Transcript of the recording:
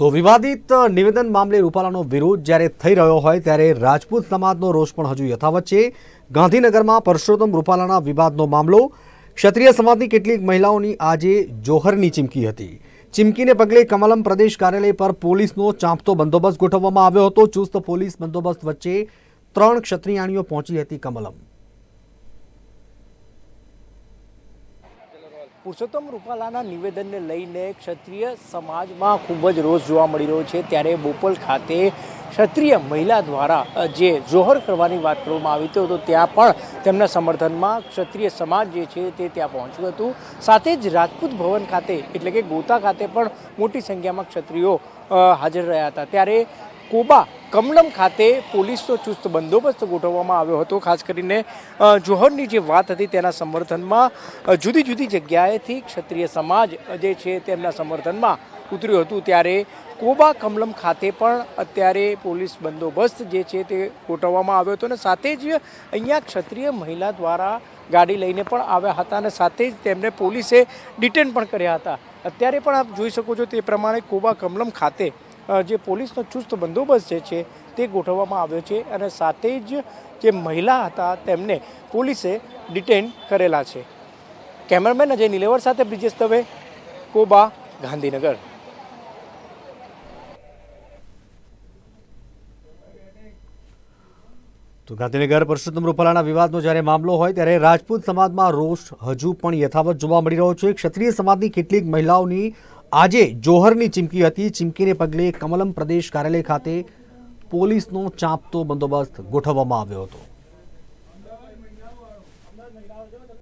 તો વિવાદિત નિવેદન મામલે રૂપાલાનો વિરોધ જ્યારે થઈ રહ્યો હોય ત્યારે રાજપૂત સમાજનો રોષ પણ હજુ યથાવત છે. ગાંધીનગરમાં પરસોત્તમ રૂપાલાના વિવાદનો મામલો, ક્ષત્રિય સમાજની કેટલીક મહિલાઓની આજે જોહરની ચીમકી હતી. ચીમકીને પગલે કમલમ પ્રદેશ કાર્યાલય પર પોલીસનો ચાંપતો બંદોબસ્ત ગોઠવવામાં આવ્યો હતો. ચુસ્ત પોલીસ બંદોબસ્ત વચ્ચે ત્રણ ક્ષત્રિયાણીઓ પહોંચી હતી કમલમ. પુરુષોત્તમ રૂપાલાના નિવેદનને લઈને ક્ષત્રિય સમાજમાં ખૂબ જ રોષ જોવા મળી રહ્યો છે. ત્યારે બોપલ ખાતે ક્ષત્રિય મહિલા દ્વારા જે જોહર કરવાની વાત કરવામાં આવી હતી, તો ત્યાં પણ તેમના સમર્થનમાં ક્ષત્રિય સમાજ જે છે તે ત્યાં પહોંચ્યું હતું. સાથે જ રાજપૂત ભવન ખાતે, એટલે કે ગોતા ખાતે પણ મોટી સંખ્યામાં ક્ષત્રિયો હાજર રહ્યા હતા. ત્યારે કોબા કમલમ ખાતે પોલીસનો ચુસ્ત બંદોબસ્ત ગોઠવવામાં આવ્યો હતો. ખાસ કરીને જોહરની જે વાત હતી તેના સમર્થનમાં જુદી જુદી જગ્યાએથી ક્ષત્રિય સમાજ જે છે તેમના સમર્થનમાં ઉતર્યું હતું. ત્યારે કોબા કમલમ ખાતે પણ અત્યારે પોલીસ બંદોબસ્ત જે છે તે ગોઠવવામાં આવ્યો હતો અને સાથે જ અહીંયા ક્ષત્રિય મહિલા દ્વારા ગાડી લઈને પણ આવ્યા હતા અને સાથે જ તેમને પોલીસે ડિટેન પણ કર્યા હતા. અત્યારે પણ આપ જોઈ શકો છો તે પ્રમાણે કોબા કમલમ ખાતે જે પોલીસનો ચુસ્ત બંદોબસ્ત જે છે તે ગોઠવવામાં આવ્યો છે અને સાથે જ જે મહિલા હતા તેમને પોલીસે ડિટેન કરેલા છે. કેમેરામેન અજય નિલેવર સાથે બ્રિજેશ દવે, કોબા, ગાંધીનગર. તો ગાંધીનગર પરસોત્તમ રૂપાલાના વિવાદનો જ્યારે મામલો હોય ત્યારે રાજપૂત સમાજમાં રોષ હજુ પણ યથાવત જોવા મળી રહ્યો છે. ક્ષત્રિય સમાજની કેટલીક મહિલાઓની આજે જોહરની ચીમકી હતી. ચીમકીને પગલે કમલમ પ્રદેશ કાર્યાલય ખાતે પોલીસનો ચાંપતો બંદોબસ્ત ગોઠવવામાં આવ્યો હતો.